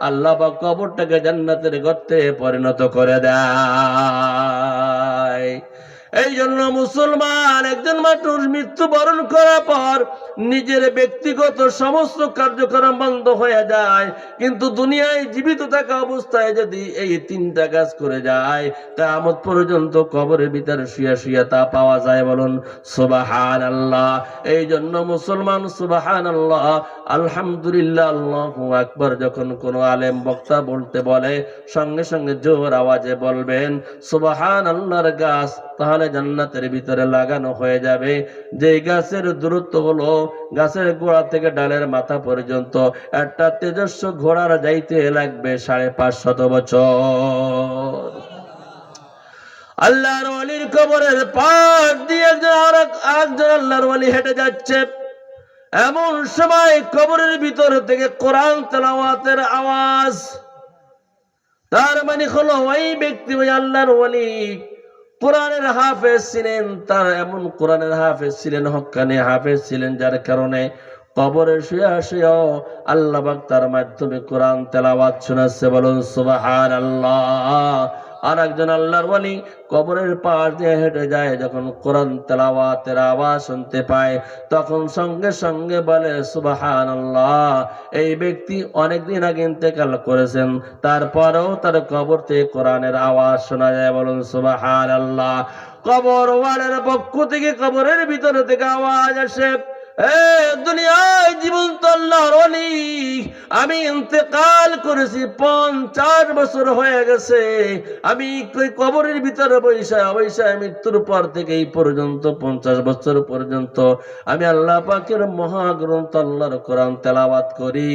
আল্লাহ বা কবরটাকে জান্নাতের গর্তে পরিণত করে দেয়। এই জন্য মুসলমান একজন মানুষ মৃত্যুবরণ করার পর নিজের ব্যক্তিগত সমস্ত কার্যক্রম বন্ধ হয়ে যায়। কিন্তু দুনিয়ায় জীবিত থাকা অবস্থায় যদি এই তিনটা কাজ করে যায় তা আমত পর্যন্ত কবরের ভিতরে শুয়া শুয়ে তা পাওয়া যায় বলুন সুবাহান আল্লাহ এই জন্য মুসলমান সুবাহান আল্লাহ আলহামদুলিল্লাহ আল্লাহ আকবর, যখন কোনো আলেম বক্তা বলতে বলে, সঙ্গে সঙ্গে জোর আওয়াজে বলবেন সুবাহান আল্লাহর গাছ তাহলে জান্নাতের ভিতরে লাগানো হয়ে যাবে। যে গাছের দূরত্ব হলো গাছের গোড়া থেকে ডালের মাথা পর্যন্ত একটা তেজস্ব ঘোড়ার যাইতে লাগবে সাড়ে পাঁচ শত বছর। আল্লাহর ওয়ালির কবরের পাশ দিয়ে একজন আর একজন আল্লাহর ওয়ালি হেঁটে যাচ্ছে, এমন সময় কবরের ভিতর থেকে কোরআন তেলাওয়াতের আওয়াজ, তার মানে হলো ওই ব্যক্তি ওই আল্লাহর ওয়ালি কোরআনের হাফেজ ছিলেন, তার এমন কোরআনের হাফেজ ছিলেন, হকানে হাফেজ ছিলেন, যার কারণে কবরে শুয়ে শুয়েও আল্লাহ তার মাধ্যমে কোরআন তেলাওয়াত শোনাচ্ছে, বলুন সুবাহ আল্লাহ আর একজন আল্লাহর ওয়ালি কবরের পাশ দিয়ে হেঁটে যায়, যখন কোরআন তেলাওয়াতের আওয়াজ শুনতে পায়, তখন সঙ্গে সঙ্গে বলে সুবাহান আল্লাহ এই ব্যক্তি অনেকদিন আগে ইন্তেকাল করেছেন, তারপরেও তার কবর থেকে কোরআনের আওয়াজ শোনা যায়, বলুন সুবাহান আল্লাহ কবর ওয়ালের পক্ষ থেকে কবরের ভিতরে থেকে আওয়াজ আসে। দুনিয়ায় জীবন্ত আল্লাহর অলি আমি ইন্তেকাল করেছি, পঞ্চাশ বছর হয়ে গেছে। আমি কবরের ভিতরে বৈশা বৈশা মৃত্যুর পর থেকে এই পর্যন্ত, পঞ্চাশ বছর পর্যন্ত আমি আল্লাহ পাকের মহাগ্রন্থ আল্লাহর কোরআন তেলাওয়াত করি।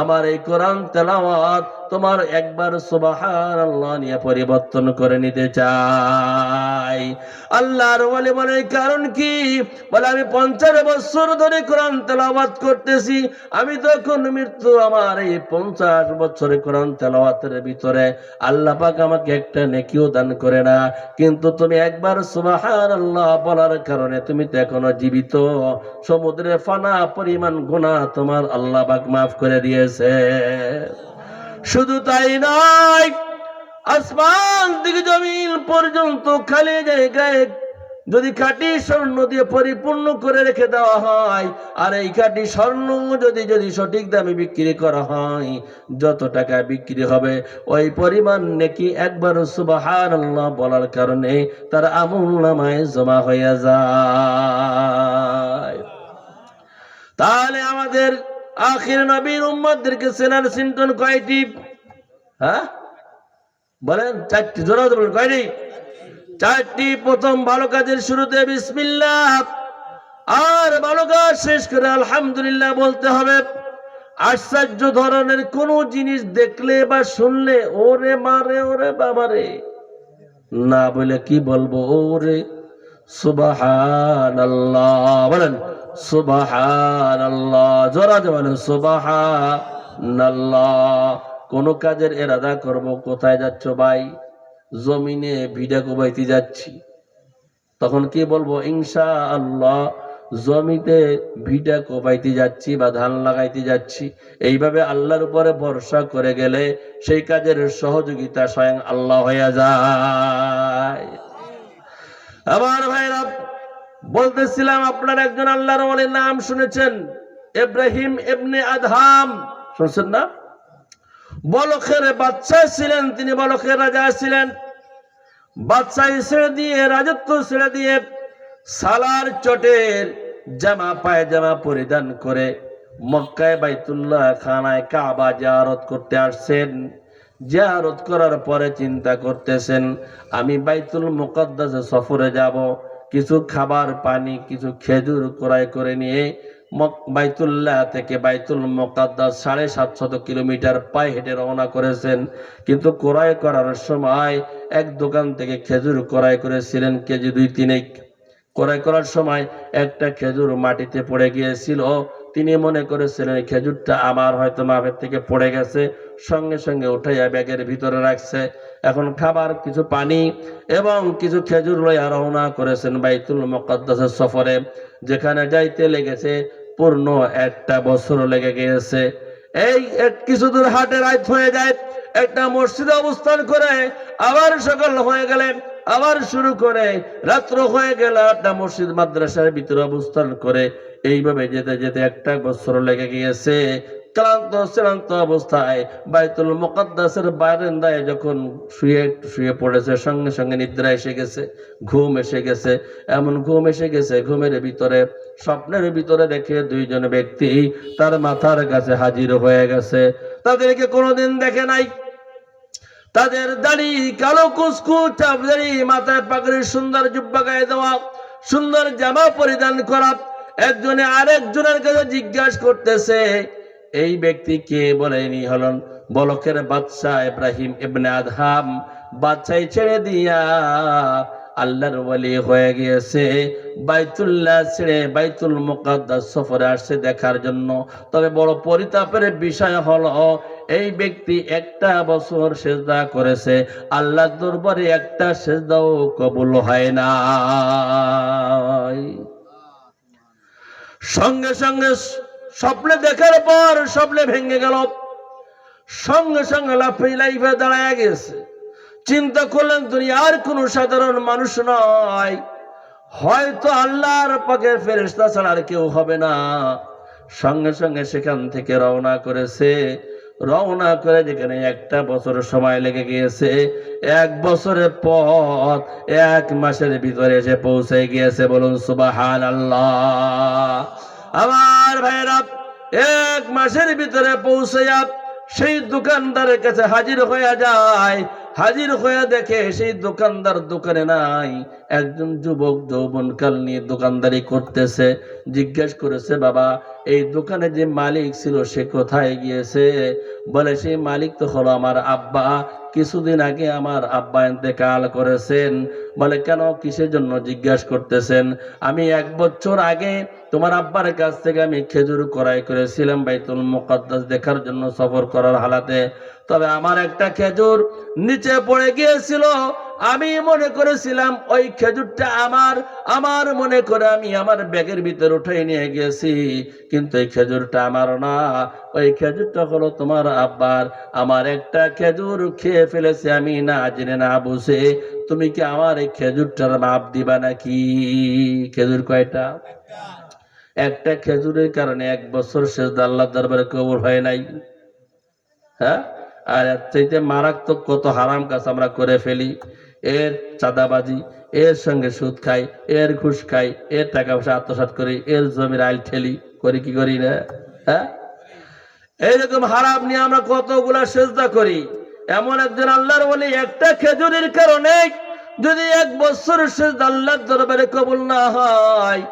আমার এই কোরআন তেলাওয়াত তোমার একবার সুবাহান আল্লাহ নিয়ে পরিবর্তন করে নিতে চাই। আল্লাহর বলে বলে কারণ কি? বলে আমি পঞ্চাশ বছর ধরে কোরআন তেলাওয়াত করতেছি, আমি তখন মৃত্যু আমার এই পঞ্চাশ বছরে কোরআন তেলাওয়াতের ভিতরে। আল্লাহ পাক আমাকে একটা নেকিও দান করে না, কিন্তু তুমি একবার সুবাহান আল্লাহ বলার কারণে তুমি তো এখনও জীবিত। সমুদ্রে ফানা পরিমাণ গুণা তোমার আল্লাহ পাক মাফ করে দিয়েছে। শুধু তাই নয়, আসমান থেকে জমিন পর্যন্ত খালি জায়গায় যদি খাঁটি স্বর্ণ দিয়ে পরিপূর্ণ করে রেখে দেওয়া হয়, আর এই খাঁটি স্বর্ণ যদি যদি সঠিক দামে বিক্রি করা হয়, যত টাকা বিক্রি হবে, ওই পরিমাণ নাকি একবার সুবাহান আল্লাহ বলার কারণে তার আমল নামায় জমা হয়ে যায়। তাহলে আমাদের আখির নবীর উম্মতদেরকে সেনার সিন্টন কয়টি? হ্যাঁ? বলেন, চারটি বলেন কয়টি? চারটি প্রথম ভালো কাজের শুরুতে বিসমিল্লাহ। আর ভালো কাজ শেষ করে আলহামদুলিল্লাহ বলতে হবে, আশ্চর্য ধরনের কোন জিনিস দেখলে বা শুনলে, ওরে মারে, ওরে বাবারে। না বলে কি বলব, ওরে বলেন জোরা কোন কাজের এরাদা করব, কোথায় যাচ্ছ ভাই? জমিনে ভিডা কোবাইতে যাচ্ছি। তখন কি বলব ইনশা আল্লাহ জমিতে ভিটা কোপাইতে যাচ্ছি বা ধান লাগাইতে যাচ্ছি। এইভাবে আল্লাহর উপরে ভরসা করে গেলে সেই কাজের সহযোগিতা স্বয়ং আল্লাহ হয়ে যায়। আমার ভাইরা, বলতেছিলাম, আপনার একজন আল্লাহর নাম শুনেছেন, ইব্রাহিম এমনি আধাম শুনছেন না? বলখের বাচ্চা ছিলেন, তিনি বলখের রাজা ছিলেন। বাচ্চা ছেড়ে দিয়ে, রাজত্ব ছেড়ে দিয়ে সালার চটের জামা, পায়জামা পরিধান করে মক্কায় বাইতুল্লাহ খানায় কাবা জিয়ারত করতে আসছেন। জিয়ারত করার পরে চিন্তা করতেছেন, আমি বাইতুল মুকদ্দাসে সফরে যাব, কিছু খাবার, পানি, কিছু খেজুর ক্রয় করে নিয়ে বাইতুল্লাহ থেকে বাইতুল মোকাদ্দাস সাড়ে সাতশত কিলোমিটার পায়ে হেঁটে রওনা করেছেন। কিন্তু ক্রয় করার সময় এক দোকান থেকে খেজুর ক্রয় করেছিলেন কেজি দুই তিনেক। ক্রয় করার সময় একটা খেজুর মাটিতে পড়ে গিয়েছিল। তিনি মনে করেছিলেন, খেজুরটা আমার হয়তো মাপের থেকে পড়ে গেছে, সঙ্গে সঙ্গে উঠাইয়া ব্যাগের ভিতরে রাখছে। এখন খাবার কিছু পানি এবং কিছু খেজুর লইয়া রওনা করেছেন বাইতুল মুকদ্দাসের সফরে, যেখানে যাইতে লেগেছে পূর্ণ একটা বছর লেগে গিয়েছে। এই কিছু দূর হাটে রাত হয়ে যায়, একটা মসজিদে অবস্থান করে আবার সকাল হয়ে গেলেন, আবার শুরু করে রাত্র হয়ে গেল একটা মসজিদ মাদ্রাসার ভিতরে অবস্থান করে। এইভাবে যেতে যেতে একটা বছর লেগে গিয়েছে। ক্লান্ত, শ্রান্ত অবস্থায় বাইতুল মুকদ্দাসের বারান্দায় যখন শুয়ে শুয়ে পড়েছে, সঙ্গে সঙ্গে নিদ্রা এসে গেছে, ঘুম এসে গেছে। এমন ঘুম এসে গেছে, ঘুমের ভিতরে, স্বপ্নের ভিতরে দেখে দুইজন ব্যক্তি তার মাথার কাছে হাজির হয়ে গেছে। তাদেরকে কোনোদিন দেখে নাই। তাদের দাড়ি কালো কুসকু চাপ দাড়ি মাথায় পাগড়ি সুন্দর জুব্বা গায়ে দেওয়া, সুন্দর জামা পরিধান করা। একজনে আরেকজনের কাছে জিজ্ঞাসা করতেছে এই ব্যক্তি কে বলেনি হলেন? বলকের বাদশাহ ইব্রাহিম ইবনে আদহাম, বাদশাই ছেড়ে দিয়া আল্লাহর ওয়ালি হয়ে গিয়েছে। বাইতুল্লাহ ছেড়ে বাইতুল মুকাদ্দাস সফরে আসছে দেখার জন্য। তবে বড় পরিতাপের বিষয় হলো, এই ব্যক্তি একটা বছর সেজদা করেছে। আল্লাহ দরবারে একটা সেজদাও কবুল হয় না সঙ্গে সঙ্গে স্বপ্নে দেখার পর স্বপ্নে ভেঙে গেল। সঙ্গে সঙ্গে লাফে দাঁড়ায় গেছে। চিন্তা করলেন, দুনিয়ার কোনো সাধারণ মানুষ নয়। হয়তো আল্লাহর পাকের ফেরেস্তা ছাড়া আর কেউ হবে না। সঙ্গে সঙ্গে সেখান থেকে রওনা করেছে। রওনা করে যেখানে একটা বছর সময় লেগে গিয়েছে। এক বছরের পথ, এক মাসের ভিতরে এসে পৌঁছে গিয়েছে। বলুন সুবাহান আল্লাহ আমার ভাইরা এক মাসের ভিতরে পৌঁছে যাপ সেই দোকানদারের কাছে হাজির হয়ে যায়। হাজির হয়ে দেখে সেই দোকানদার দোকানে নাই। একজন যুবক যৌবনকাল নিয়ে দোকানদারি করতেছে। জিজ্ঞেস করেছে, বাবা, এই দোকানে যে মালিক ছিল, সে কোথায় গিয়েছে? বলে, সেই মালিক তো হলো আমার আব্বা। কিছুদিন আগে আমার আব্বা ইন্তেকাল করেছেন। বলে, কেন? কিসের জন্য? জিজ্ঞাসা করতেছেন। আমি এক বছর আগে তোমার আব্বার কাছ থেকে আমি খেজুর ক্রয় করেছিলাম বাইতুল মুকদ্দাস দেখার জন্য সফর করার হালাতে। তবে আমার একটা খেজুর নিচে পড়ে গিয়েছিল। আমি মনে করেছিলাম, ওই খেজুরটা আমার আমার মনে করে আমি আমার ব্যাগের ভিতর উঠে নিয়ে গেছি। কিন্তু এই খেজুরটা আমার না। ওই খেজুরটা হলো তোমার আব্বার। আমার একটা খেজুর খেয়ে ফেলেছে, আমি না জেনে না বুঝে। তুমি কি আমার এই খেজুরটার মাপ দিবা নাকি? খেজুর কয়টা? একটা খেজুরের কারণে এক বছর শেষ আল্লাহ দরবারে কবুল হয় নাই। হ্যাঁ? আর এর চাইতে মারাত্মক কত হারাম কাজ আমরা করে ফেলি। এর চাঁদাবাজি, এর সঙ্গে সুদ খাই, এর ঘুষ খাই, এর টাকা পয়সা আত্মসাৎ করি, এর জমির আইল ঠেলি, করি কি করি না? হ্যাঁ? এইরকম হারাম নিয়ে আমরা কতগুলা সেজদা করি। এমন একজন আল্লাহর বলি একটা খেজুরের কারণে যদি এক বছর সেজদা আল্লাহর দরবারে কবুল না হয়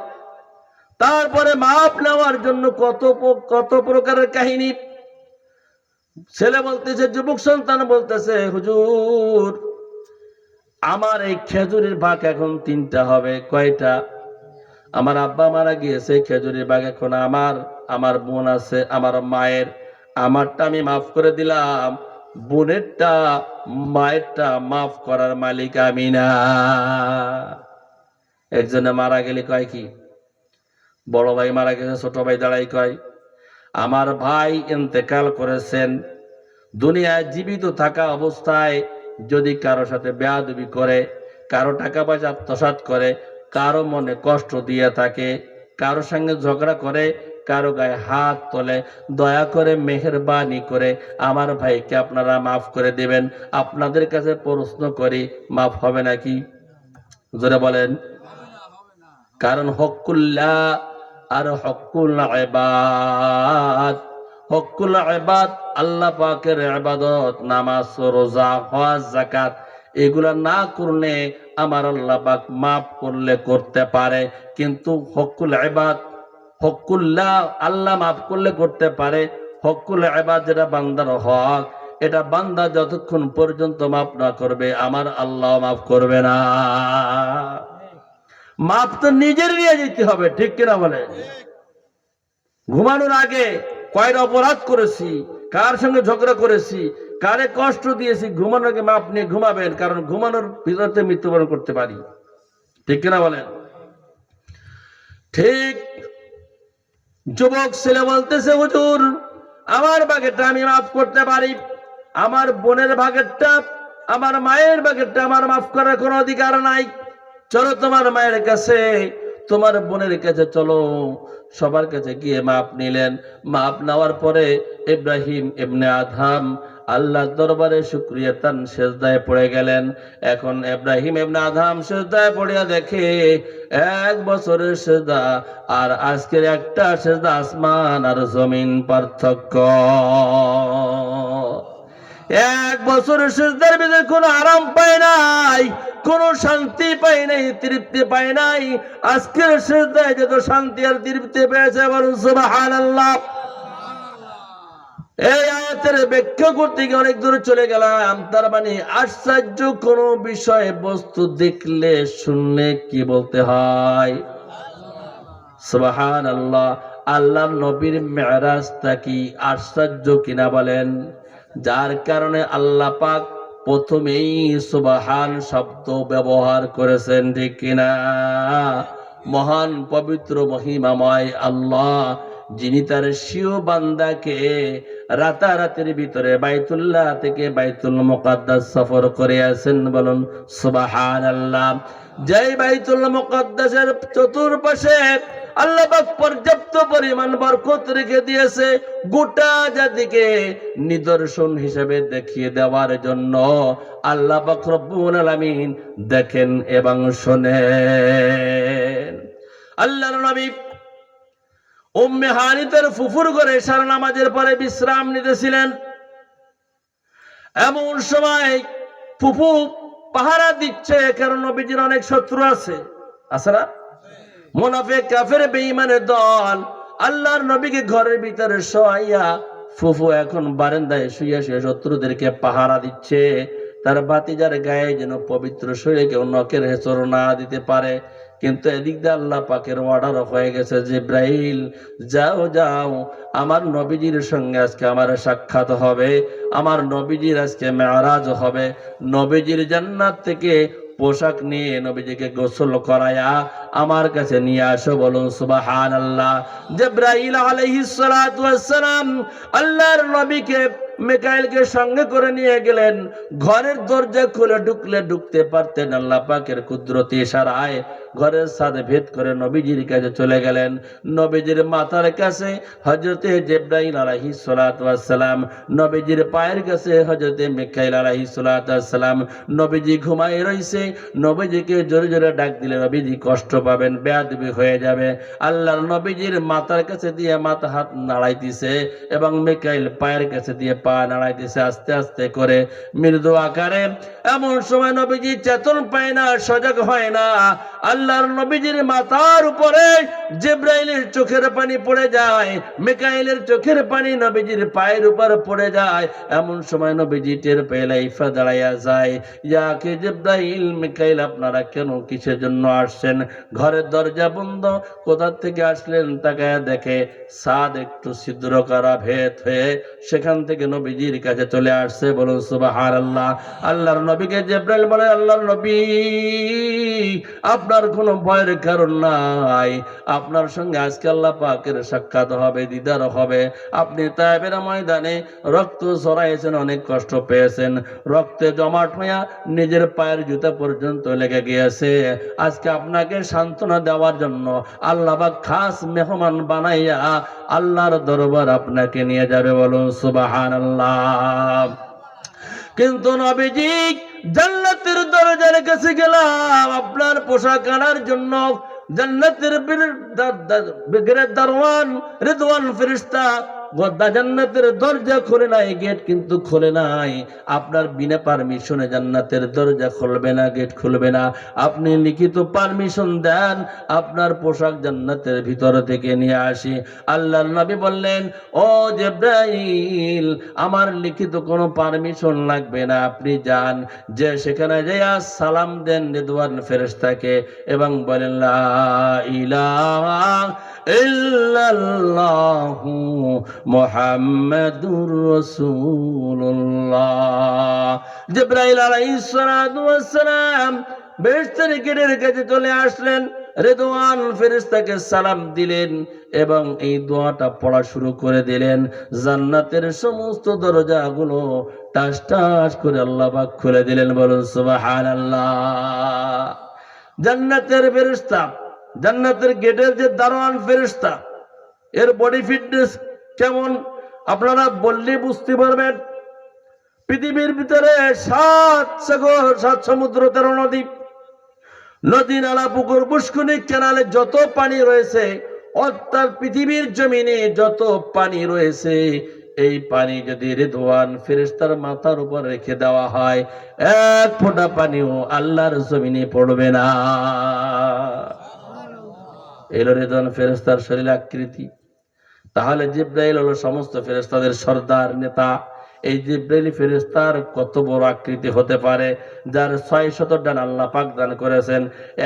তারপরে মাপ নেওয়ার জন্য কত কত প্রকারের কাহিনী? ছেলে বলতেছে, যুবক সন্তান বলতেছে, হুজুর, আমার এই খেজুরের ভাগ এখন তিনটা হবে, কয়টা? আমার আব্বা মারা গিয়েছে, খেজুরের বাগ এখন আমার আমার বোন আছে, আমার মায়ের। আমারটা আমি মাফ করে দিলাম, বোনেরটা, মায়েরটা মাফ করার মালিক আমি না। একজনে মারা গেলে কয় কি? বড় ভাই মারা গেছে, ছোট ভাই দাঁড়াই কয়, আমার ভাই ইন্তেকাল করেছেন। দুনিয়ায় জীবিত থাকা অবস্থায় যদি কারও সাথে বেয়াদবি করে, কারও টাকা পয়সা আত্মসাৎ করে, কারও মনে কষ্ট দিয়ে থাকে, কারও সঙ্গে ঝগড়া করে, কারও গায়ে হাত তোলে, দয়া করে মেহরবানি করে, আমার ভাইকে আপনারা মাফ করে দেবেন। আপনাদের কাছে প্রশ্ন করি, মাফ হবে নাকি? জোরে বলেন। কারণ হকুল্লাহ আর হকুল ইবাদ। হকুল ইবাদ, আল্লাহ পাকের ইবাদত, নামাজ, রোজা, হজ, যাকাত, এগুলা না করলে আমার আল্লাহ পাক মাফ করলে করতে পারে। কিন্তু হকুল ইবাদ হকুল্লাহ আল্লাহ মাফ করলে করতে পারে। হকুল ইবাদ যেটা বান্দার হক, এটা বান্দা যতক্ষণ পর্যন্ত মাফ না করবে, আমার আল্লাহ মাফ করবে না। মাপ তো নিজের নিয়ে যেতে হবে, ঠিক কিনা বলে? ঘুমানোর আগে কয়টা অপরাধ করেছি, কার সঙ্গে ঝগড়া করেছি, কারে কষ্ট দিয়েছি, ঘুমানোর আগে মাপ নিয়ে ঘুমাবেন, কারণ ঘুমানোর ভিতরতে মৃত্যুবরণ করতে পারি। ঠিক কিনা বলেন? ঠিক। যুবক ছেলে বলতেছে, হুজুর, আমার ভাগেরটা আমি মাফ করতে পারি। আমার বোনের ভাগেরটা আমার মায়ের ভাগেরটা আমার মাফ করার কোনো অধিকার নাই। চলো তোমার মায়ের কাছে, তোমার বোনের কাছে চলো। সবার কাছে গিয়ে মাপ নিলেন। মাপ নেওয়ার পরে ইব্রাহিম ইবনে আধাম আল্লাহ দরবারে শুক্রিয়া তান সেজদায় পড়ে গেলেন। এখন ইব্রাহিম ইবনে আধাম সেজদায় পড়িয়া দেখে এক বছরের সেজদা আর আজকের একটা সেজদা আসমান আর জমিন পার্থক্য। এক বছরের সেজদার ভিতরে কোনো আরাম পায় নাই, কোনো শান্তি পাই নাই, তৃপ্তি পাই নাই। আজকের সেজদায় যত শান্তি আর তৃপ্তি পেয়েছে বলুন সুবহানাল্লাহ। এই আয়াতের ব্যাখ্যা করতে গিয়ে অনেক দূরে চলে গেলাম, তার মানে আশ্চর্য কোন বিষয়ে বস্তু দেখলে, শুনলে কি বলতে হয়? সুবাহান আল্লাহ আল্লাহ নবীর মেরাজটা কি আশ্চর্য কিনা বলেন? যার কারণে আল্লাহ পাক প্রথমেই সুবাহান শব্দ ব্যবহার করেছেন, ঠিক কিনা? মহান পবিত্র মহিমাময় আল্লাহ, যিনি তার শিও বান্দাকে রাতারাতির ভিতরে বাইতুল্লাহ থেকে বাইতুল মুকাদ্দাস সফর করে আছেন বলুন সুবাহান আল্লাহ জয় বাইতুল মোকাদ্দাসের চতুর্পাশে আল্লাহ পাক পর্যাপ্ত পরিমাণ বরকত রেখে দিয়েছে গোটা জাতিকে নিদর্শন হিসেবে দেখিয়ে দেওয়ার জন্য। আল্লাহ আলামিন দেখেন এবং শোনেন। আল্লাহর নবী উম্মে হানি তার ফুফুর করে সারা নামাজের পরে বিশ্রাম নিতেছিলেন। এমন সময় ফুফু পাহারা দিচ্ছে, কারণ নবীজির অনেক শত্রু আছে না? মুনাফে কাফের বেঈমানের দল, আল্লাহর নবীকে ঘরের ভিতরে শোয়াইয়া ফুফু এখন বারান্দায় শুয়ে শুয়ে শত্রুদেরকে পাহারা দিচ্ছে। তার বাতিজার গায়ে যেন পবিত্র শরীরে কেউ নখের হেসর না দিতে পারে। কিন্তু এদিক দিয়ে আল্লাহ পাকের অর্ডার হয়ে গেছে, জিব্রাইল, যাও যাও, আমার নবীজির সঙ্গে আজকে আমার সাক্ষাৎ হবে, আমার নবীজির আজকে মেয়ারাজ হবে। নবীজির জান্নাত থেকে পোশাক নিয়ে নবীজিকে গোসল করায়া আমার কাছে নিয়ে আসো বলুন সুবাহান আল্লাহ জিব্রাইল ওয়াসসালাম আল্লাহর নবীকে মিকাইলকে সঙ্গে করে নিয়ে গেলেন। ঘরের দরজা খুলে ঢুকলে ঢুকতে পারতেন আল্লাহ পাকের কুদরতি ইশারায়। ঘরের সাথে ভেদ করে নবীজির কাছে চলে গেলেন। নবীজির মাথার কাছে হজরতে জেব্রাইল আলাহি সালাম নবীজির পায়ের কাছে হজরতে মিকাইল আলাহি সালাম নবীজি ঘুমাই রইছে, নবীজিকে জোরে জোরে ডাক দিলে নবীজি কষ্ট পাবেন, বেয়াদবি হয়ে যাবে। আল্লাহর নবীজির মাথার কাছে দিয়ে মাথা হাত নাড়াইতেছে এবং মিকাইল পায়ের কাছে দিয়ে পা নাড়াইতেছে আস্তে আস্তে করে। মৃদু আকারে এমন সময় নবীজি চেতন পায় না, সজাগ হয় না। আল্লাহর নবীজির মাথার উপরে জিব্রাইলের চোখের পানি পড়ে যায়, মিকাইলের চোখের পানি নবীজির পায়ের উপর পড়ে যায়। এমন সময় নবীজি টের পেলে ইফা দাঁড়াইয়া যায় ইয়াকে জিব্রাইল, মিকাইল, আপনারা কেন কিসের জন্য আসছেন? ঘরের দরজা বন্ধ, কোথা থেকে আসলেন তাকায় দেখে সাদ একটু ছিদ্র করা ভেদ হয়ে সেখান থেকে নবীজির কাছে চলে আসছে। বলুন সুবাহার আল্লাহ আল্লাহর নবীকে জিব্রাইল বলে, আল্লাহর নবী আপনার কোনো ভয়ের কারণ নাই। আপনার সঙ্গে আজকে আল্লাহ পাকের সাক্ষাৎ হবে, দিদার হবে। আপনি তাইবের ময়দানে রক্ত সরাইছেন অনেক কষ্ট পেয়েছেন। রক্তে জমাট হইয়া নিজের পায়ের জুতা পর্যন্ত লেগে গিয়েছে। আজকে আপনাকে সান্ত্বনা দেওয়ার জন্য আল্লাহ পাক খাস মেহমান বানাইয়া আল্লাহর দরবার আপনাকে নিয়ে যাবে বলুন সুবাহান আল্লাহ কিন্তু নবীজি জান্নাতের দরজার কাছে গেলাম। আপনার পোশাক আনার জন্য জান্নাতের দারওয়ান রিদওয়ান ফেরেশতা গদ্দা জান্নাতের দরজা খুলে নাই, গেট কিন্তু খুলে নাই। আপনার বিনা পারমিশনে জান্নাতের দরজা খুলবে না, গেট খুলবে না। আপনি লিখিত পারমিশন দেন, আপনার পোশাক জান্নাতের ভিতর থেকে নিয়ে আসি। আল্লাহর নবী বললেন, ও জেব্রাইল, আমার লিখিত কোনো পারমিশন লাগবে না, আপনি যান। যে সেখানে যাইয়া সালাম দেন রিদওয়ান ফেরেশতাকে এবং বলেন, লা ইলাহা ইল্লাল্লাহু মুহাম্মাদুর রাসূলুল্লাহ। জিবরাইল আলাইহিস সালাতু ওয়াস সালাম বেহেশতের গেটের কাছে চলে আসলেন, রেদওয়ান ফেরেশতাকে সালাম দিলেন এবং এই দোয়াটা পড়া শুরু করে দিলেন। জান্নাতের সমস্ত দরজাগুলো টাস টাস করে আল্লাহ পাক খুলে দিলেন, বলুন সুবহানাল্লাহ। জান্নাতের ফেরেশতা, জান্নাতের গেটের যে দারোয়ান ফেরেশতা, এর বডি ফিটনেস কেমন? আপনারা বললে বুঝতে পারবেন। পৃথিবীর ভিতরে সাত সাগর, সাত সমুদ্র, তেরো নদী। নদী, নালা, পুকুর পুষ্কুনি ক্যানালে যত পানি রয়েছে, অর্থাৎ পৃথিবীর জমিনে যত পানি রয়েছে, এই পানি যদি রেদওয়ান ফেরেস্তার মাথার উপর রেখে দেওয়া হয়, এক ফোঁটা পানিও আল্লাহর জমিনে পড়বে না। এলো রেদওয়ান ফেরেস্তার শরীর আকৃতি তাহলে জিব্রাইল হলো সমস্ত ফেরেস্তাদের সর্দার নেতা। এই জিব্রাইল ফেরেস্তার কত বড় আকৃতি হতে পারে, যার ছয় শত ডানা আল্লাহ পাক দান করেছেন।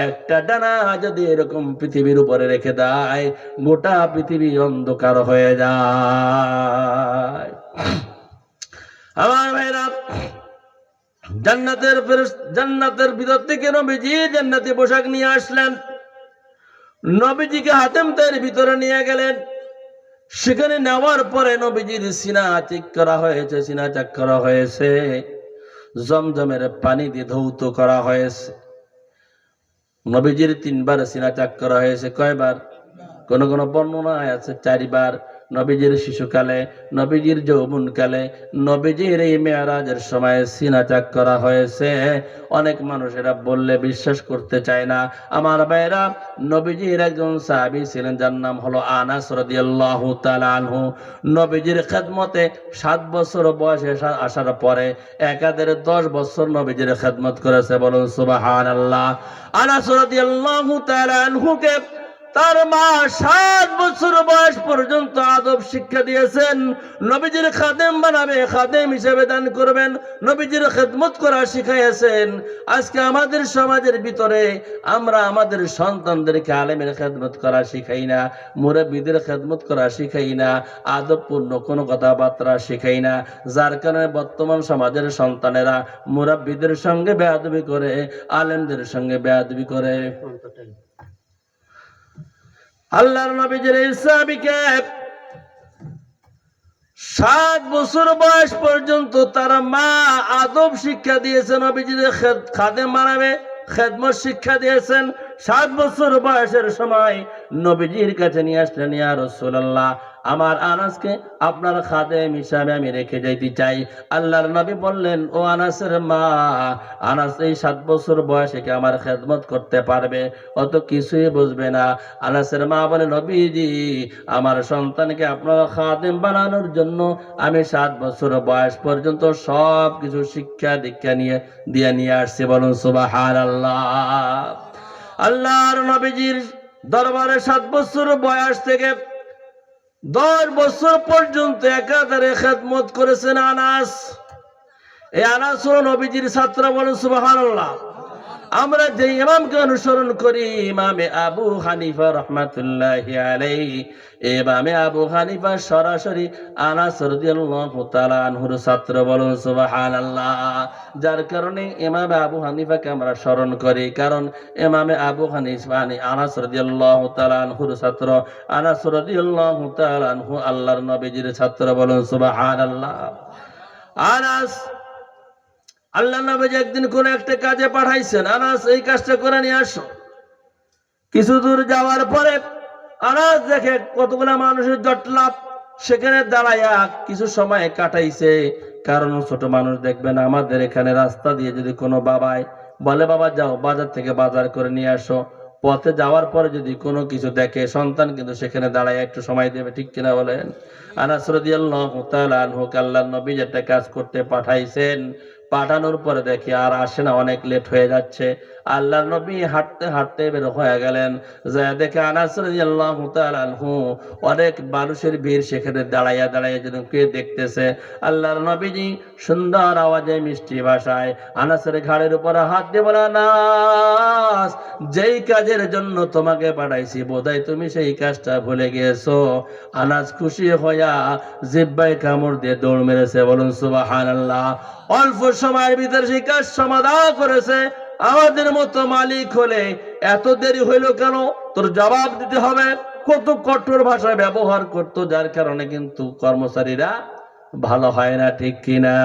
একটা ডানা যদি এরকম পৃথিবীর উপরে রেখে দেয়, গোটা পৃথিবী অন্ধকার হয়ে যায়। আমার ভাইরা, জান্নাতের জান্নাতের ভিতর থেকে নবীজি জান্নাতি পোশাক নিয়ে আসলেন। নবীজিকে হাতেম তার ভিতরে নিয়ে গেলেন। সেখানে নেওয়ার পরে নবীজির সিনা চেক করা হয়েছে, সিনা চেক করা হয়েছে। জমজমের পানি দিয়ে ধৌত করা হয়েছে। নবীজির তিনবার সিনা চাক করা হয়েছে। কয়বার? কোন কোন বর্ণনা আছে, চারিবার। নবীজির শিশুকালে, নবীজির যৌবনকালে, নবীজির এই মেয়ারাজের সময় সিনা চাক করা হয়েছে। অনেক মানুষেরা বললে বিশ্বাস করতে চায় না। আমার ভাইরা নবীজির একজন সাহাবী ছিলেন, যার নাম হলো আনাস রাদিয়াল্লাহু তাআলা আনহু। নবীজির খেদমতে সাত বছর বয়সে আসার পরে একাদের দশ বছর নবীজির খেদমত করেছে। বলুন সুবহানাল্লাহ। আনাস রাদিয়াল্লাহু তাআলা আনহুকে তার মা সাত বছর বয়স পর্যন্ত আদব শিক্ষা দিয়েছেন। নবীজির খাদেম বানাবে, খাদেম হিসেবে দান করবেন। নবীজির খেদমত করা শিখাইয়াছেন। আজকে আমাদের সমাজের ভিতরে আমরা আমাদের সন্তানদেরকে আলেমের খেদমত করা শিখাই না, মুরব্বীদের খেদমত করা শিখাই না, আদবপূর্ণ কোনো কথাবার্তা শিখাই না। যার কারণে বর্তমান সমাজের সন্তানেরা মুরব্বীদের সঙ্গে বেয়াদবি করে, আলেমদের সঙ্গে বেয়াদবি করে। আল্লাহর নবীজির ইসলামীকে সাত বছর বয়স পর্যন্ত তারা মা আদব শিক্ষা দিয়েছেন নবীজির খাদে মানাবে খেদমত শিক্ষা দিয়েছেন। সাত বছর বয়সের সময় নবীজির কাছে নিয়ে আসলেন, ইয়া রাসূলুল্লাহ। আমার আনাসকে আপনার খাদেম হিসাবে আমি রেখে যাইতে চাই। আল্লাহর নবী বললেন, ও আনাসের মা, আনাস এই সাত বছর বয়সে কি আমার খেদমত করতে পারবে? অত কিছুই বুঝবে না। আনাসের মা বলে, নবীজি, আমার সন্তানকে আপনার খাদেম বানানোর জন্য আমি সাত বছর বয়স পর্যন্ত সব কিছু শিক্ষা দীক্ষা নিয়ে, দিয়ে নিয়ে আসছি। বলুন সুবাহান আল্লাহ আল্লাহর নবীজির দরবারে সাত বছর বয়স থেকে দশ বছর পর্যন্ত একাধারে খেদমত করেছেন আনাস। এই আনাস নবীজির ছাত্র বলেন সুবহানাল্লাহ। আমরা যে ইমামকে অনুসরণ করি, ইমামে আবু হানিফা রহমাতুল্লাহ আলাই ইমামে আবু হানিফা সরাসরি আনাস রাদিয়াল্লাহু তাআলা ছাত্র বলুন, সুবহানাল্লাহ। যার কারণে ইমামে আবু হানিফাকে আমরা স্মরণ করি, কারণ ইমামে আবু হানিফা আনি- আনাস রাদিয়াল্লাহু তাআলা আনহুর ছাত্র। আনাস রাদিয়াল্লাহু তাআলা আনহু আল্লাহর নবীজির ছাত্র বলুন, সুবহানাল্লাহ। আনাস আল্লাহ নবীজি একদিন কোন একটা কাজে পাঠাইছেন, আনাস, এই কাজটা করে নিয়ে আসো। কিছু দূর যাওয়ার পরে আনাস দেখে কতগুলা মানুষের জটলাপ সেখানে দাঁড়াইয়া কিছু সময় কাটাইছে। কারণ ছোট মানুষ দেখবেন আমাদের এখানে রাস্তা দিয়ে যদি কোনো বাবাই বলে, বাবা, যাও বাজার থেকে বাজার করে নিয়ে আসো। পথে যাওয়ার পরে যদি কোনো কিছু দেখে, সন্তান কিন্তু সেখানে দাঁড়ায় একটু সময় দেবে, ঠিক কিনা বলেন? আনাস রাদিয়াল্লাহু তাআলা আনহু আল্লাহর নবী একটা কাজ করতে পাঠাইছেন পাঠানোর পরে দেখি আর আসে না, অনেক লেট হয়ে যাচ্ছে। আল্লাহ নবী হাঁটতে হাঁটতে বের হয়ে গেলেন। যা দেখে তাআলা অনেক মানুষের ভিড় সেখানে দাঁড়াইয়া দাঁড়াইয়া যেন কে দেখতেছে। আল্লাহ নবীজি সুন্দর আওয়াজে মিষ্টি ভাষায় আনাসের ঘাড়ের উপর হাত দিয়ে বলে, আনাস, যেই কাজের জন্য তোমাকে পাঠাইছি, বোধহয় তুমি সেই কাজটা ভুলে গিয়েছো। আনাস খুশি হইয়া জিব্বাই কামড় দিয়ে দৌড় মেরেছে, বলুন, সুবাহানাল্লাহ। অল্প সময়ের ভিতরে সেই কাজ সমাধান করেছে। আমাদের মতো মালিক হলে এত দেরি হইল কেন? তোর জবাব দিতে হবে। কত কঠোর ভাষা ব্যবহার করতো, যার কারণে কিন্তু কর্মচারীরা ভালো হয় না, ঠিক কিনা?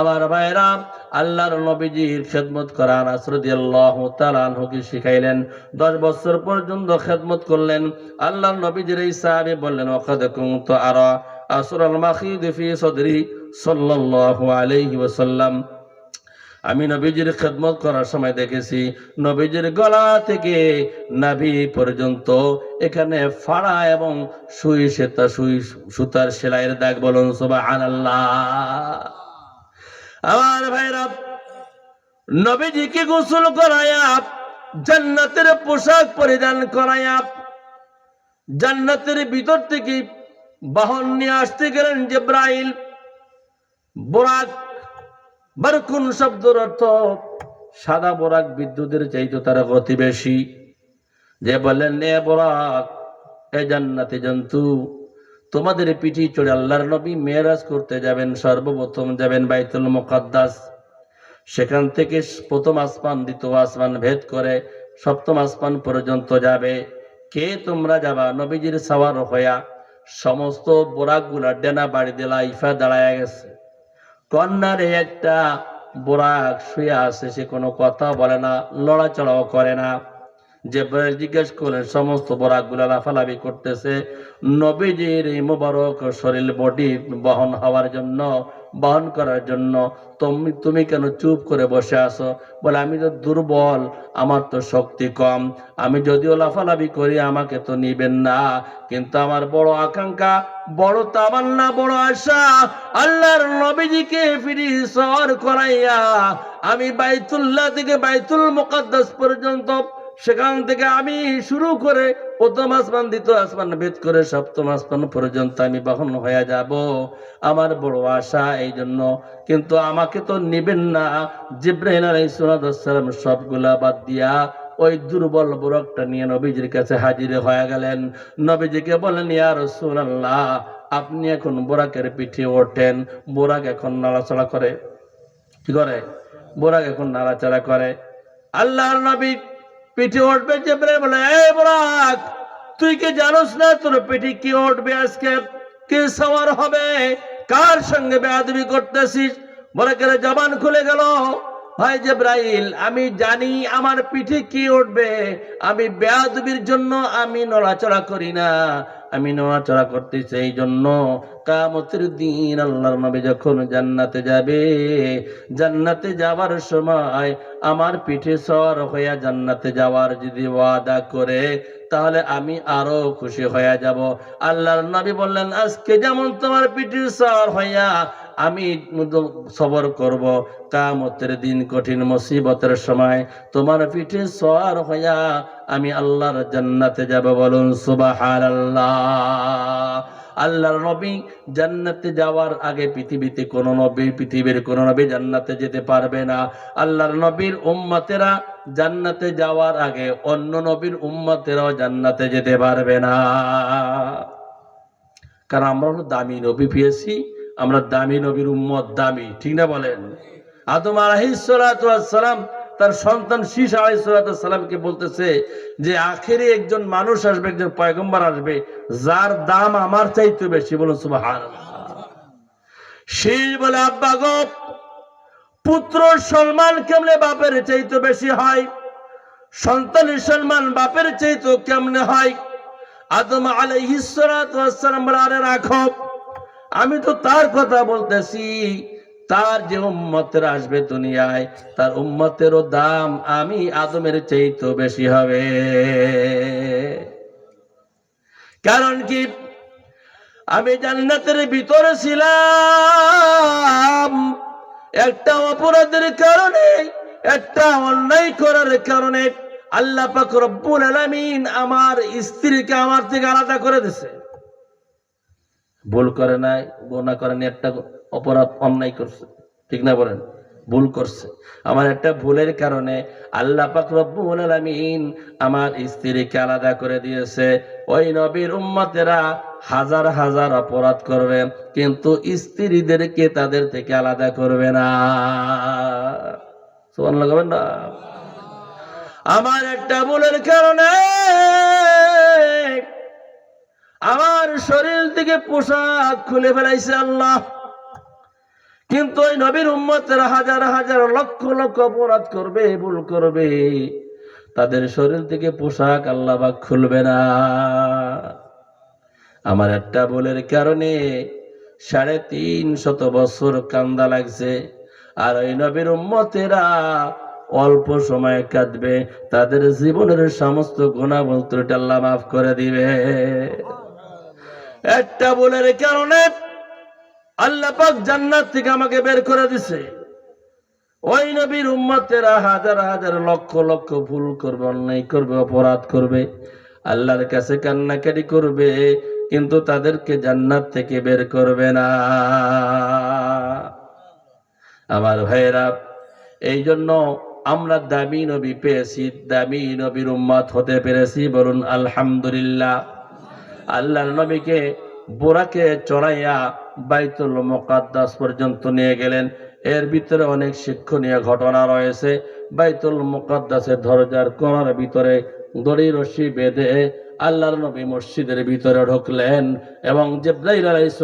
আমার ভাইরা, আল্লাহর নবীজির খেদমত করা তালানহুকে শিখাইলেন, দশ বছর পর্যন্ত খেদমত করলেন। আল্লাহর নবীজির এই সাহাবি বললেন ওখাদে তো আর আসর আল মাখিদ ফি সদরি সাল্লাল্লাহু আলাইহি ওয়াসাল্লাম। আমি নবীজির খেদমত করার সময় দেখেছি, নবীজির গলা থেকে নাভি পর্যন্ত এখানে ফাড়া এবং সুই সেতা, সুই সুতার সেলাইয়ের দাগ বলুন, সুবহানাল্লাহ। আমার ভাইরা নবীজিকে গোসল করায়া জান্নাতের পোশাক পরিধান করায়া জান্নাতের ভিতর থেকে বাহন নিয়ে আসতে গেলেন জিব্রাইল। বোরাক বারকুন শব্দের অর্থ সাদা বরাক বিদ্যুতের চাইতে তারা গতি বেশি। যে বললেন, এ বোরাক, এ জান্নাতি জন্তু, তোমাদের পিঠি চড়ে আল্লাহর নবী মেরাজ করতে যাবেন, সর্বপ্রথম যাবেন বাইতুল মুকাদ্দাস। সেখান থেকে প্রথম আসমান, দ্বিতীয় আসমান ভেদ করে সপ্তম আসমান পর্যন্ত যাবে। কে তোমরা যাবা নবীজির সাওয়ার হইয়া? সমস্ত বোরাকগুলা ডেনা বাড়ি দিলা ইফা দাঁড়ায় গেছে। কন্যারে একটা বোরাক শুয়ে আছে, সে কোনো কথা বলে না লড়াচড়াও করে না। যে জিজ্ঞেস করলেন, সমস্ত বোরাকগুলা লাফালাফি করতেছে। নবীজির এই মুবারক শরীর বডি বহন হওয়ার জন্য বহন করার জন্য তুমি তুমি কেন চুপ করে বসে আছো? বলে, আমি তো দুর্বল, আমার তো শক্তি কম। আমি যদিও লাফালাফি করি, আমাকে তো নিবেন না। কিন্তু আমার বড় আকাঙ্ক্ষা, বড় তামান্না, বড় আশা, আল্লাহর নবীজিকে ফিরি সর করাইয়া আমি বাইতুল্লাহ থেকে বাইতুল মুকাদ্দাস পর্যন্ত সেখান থেকে আমি শুরু করে প্রথম আসমান, দ্বিতীয় আসমান ভেদ করে সপ্তম আসমান পর্যন্ত আমি বহন হয়ে যাব। আমার বড় আশা এই জন্য। কিন্তু আমাকে তো নিবেন না। জিব্রাহিম আলাইসালাম সবগুলা বাদ দিয়া ওই দুর্বল বুরকটা নিয়ে নবীজির কাছে হাজির হয়ে গেলেন। নবীজিকে বলেন ইয়া রাসূলুল্লাহ, আপনি এখন বোরাকের পিঠে ওঠেন। বোরাক এখন নাড়াচাড়া করে। কি করে? বোরাক এখন নাড়াচাড়া করে। আল্লাহর নবী পিঠে উঠবে জিব্রাইল বলে এ বরাক তুই কি জানোস না তোর পিঠে কি উঠবে আজকে? কে সবার হবে? কার সঙ্গে বেয়াদবি করতেছিস? বলে গেলে জবান খুলে গেল, ভাই জেব্রাইল, আমি জানি আমার পিঠে কি উঠবে। আমি বেয়াদবির জন্য আমি নড়াচড়া করি না। আমি নোয়াচড়া জন্য কামতের দিন আল্লাহর নবী যখন জান্নাতে যাবে, জান্নাতে যাওয়ার সময় আমার পিঠে সর হইয়া জান্নাতে যাওয়ার যদি ওয়াদা করে, তাহলে আমি আরও খুশি হইয়া যাব। আল্লাহর নবী বললেন, আজকে যেমন তোমার পিঠে সর হইয়া আমি সবর করব। কামতের দিন কঠিন মুসিবতের সময় তোমার পিঠে সওয়ার হইয়া আমি আল্লাহর জান্নাতে যাব বলুন, সুবহানাল্লাহ। আল্লাহর নবী জান্নাতে যাওয়ার আগে পৃথিবীতে কোন নবী, পৃথিবীর কোন নবী জান্নাতে যেতে পারবে না। আল্লাহর নবীর উম্মতেরা জান্নাতে যাওয়ার আগে অন্য নবীর উম্মতেরাও জান্নাতে যেতে পারবে না। কারণ আমরা দামি নবী পেয়েছি। আমরা দামি নবীর উম্মত, দামি, ঠিক না বলেন? আদম আলাহিসাল্লাম তার সন্তান শীষ আলাইসালামকে বলতেছে যে, আখেরে একজন মানুষ আসবে, একজন পয়গম্বর আসবে, যার দাম আমার চাইতে বেশি। বলুন সুবাহান শীষ বলে, আব্বা গপ পুত্র সম্মান কেমনে বাপের চাইতে বেশি হয়? সন্তানের সম্মান বাপের চাইতে কেমনে হয়? আদম আলাইহিসালাম রাখো। আমি তো তার কথা বলতেছি, তার যে উম্মতের আসবে দুনিয়ায়, তার উম্মতেরও দাম আমি আদমের চাইতে বেশি হবে। কারণ কি? আমি জান্নাতের ভিতরে ছিলাম, একটা অপরাধের কারণে, একটা অন্যায় করার কারণে আল্লাহ পাক রব্বুল আলামিন আমার স্ত্রীকে আমার থেকে আলাদা করে দিছে ভুল করে নাই গোনা করেনি একটা অপরাধ অন্যায় করছে। ঠিক না বলেন? ভুল করছে। আমার একটা ভুলের কারণে আল্লাহ পাক রব্বুল আমার স্ত্রীকে আলাদা করে দিয়েছে। ওই নবীর উম্মতেরা হাজার হাজার অপরাধ করবে, কিন্তু স্ত্রীদেরকে তাদের থেকে আলাদা করবে না। লাগাবেন না? আমার একটা ভুলের কারণে শরীর থেকে পোশাক খুলে ফেলাইছে আল্লাহ। কিন্তু ওই নবীর উম্মতের হাজার হাজার লক্ষ লক্ষ অপরাধ করবে, ভুল করবে। তাদের শরীর থেকে পোশাক আল্লাহ খুলবে না। আমার একটা ভুলের কারণে সাড়ে তিন শত বছর কান্দা লাগছে, আর ওই নবীর উম্মতেরা অল্প সময় কাঁদবে। তাদের জীবনের সমস্ত গুণাবস্তুটা আল্লাহ মাফ করে দিবে। একটা ভুলের কারণে আল্লাহ পাক জান্নাত থেকে আমাকে বের করে দিছে। ওই নবীর উম্মতেরা হাজার হাজার লক্ষ লক্ষ ভুল করবে, অন্যায় করবে, অপরাধ করবে, আল্লাহর কাছে কান্নাকাটি করবে, কিন্তু তাদেরকে জান্নাত থেকে বের করবে না। আমার ভাইয়েরা এই জন্য আমরা দামি নবী পেয়েছি, দামি নবীর উম্মত হতে পেরেছি, বলুন আলহামদুলিল্লাহ। আল্লাহর নবীকে বোরাকে চড়াইয়া বাইতুল মুকাদ্দাস পর্যন্ত নিয়ে গেলেন। এর ভিতরে অনেক শিক্ষণীয় ঘটনা রয়েছে। বাইতুল মুকাদ্দাসের দরজার কোণার ভিতরে দড়ি রশি বেঁধে আল্লাহর নবী মসজিদের ভিতরে ঢুকলেন এবং জিব্রাইল আলাইহিস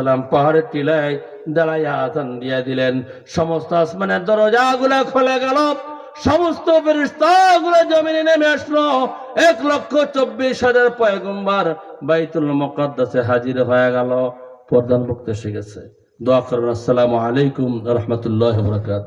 সালাম পাহাড়ের টিলায় দাঁড়াইয়া আজান দিয়ে দিলেন। সমস্ত আসমানের দরজাগুলো খুলে গেল। সমস্ত ফেরিস্তাগুলো জমিনে নেমে আসলো। এক লক্ষ চব্বিশ হাজার পয়গম্বার বাইতুল মকদ্দাসে হাজির হয়ে গেল, প্রধান বক্তা শিখেছে দোয়া করবেন, আসসালামু আলাইকুম রহমতুল্লাহ বরকাত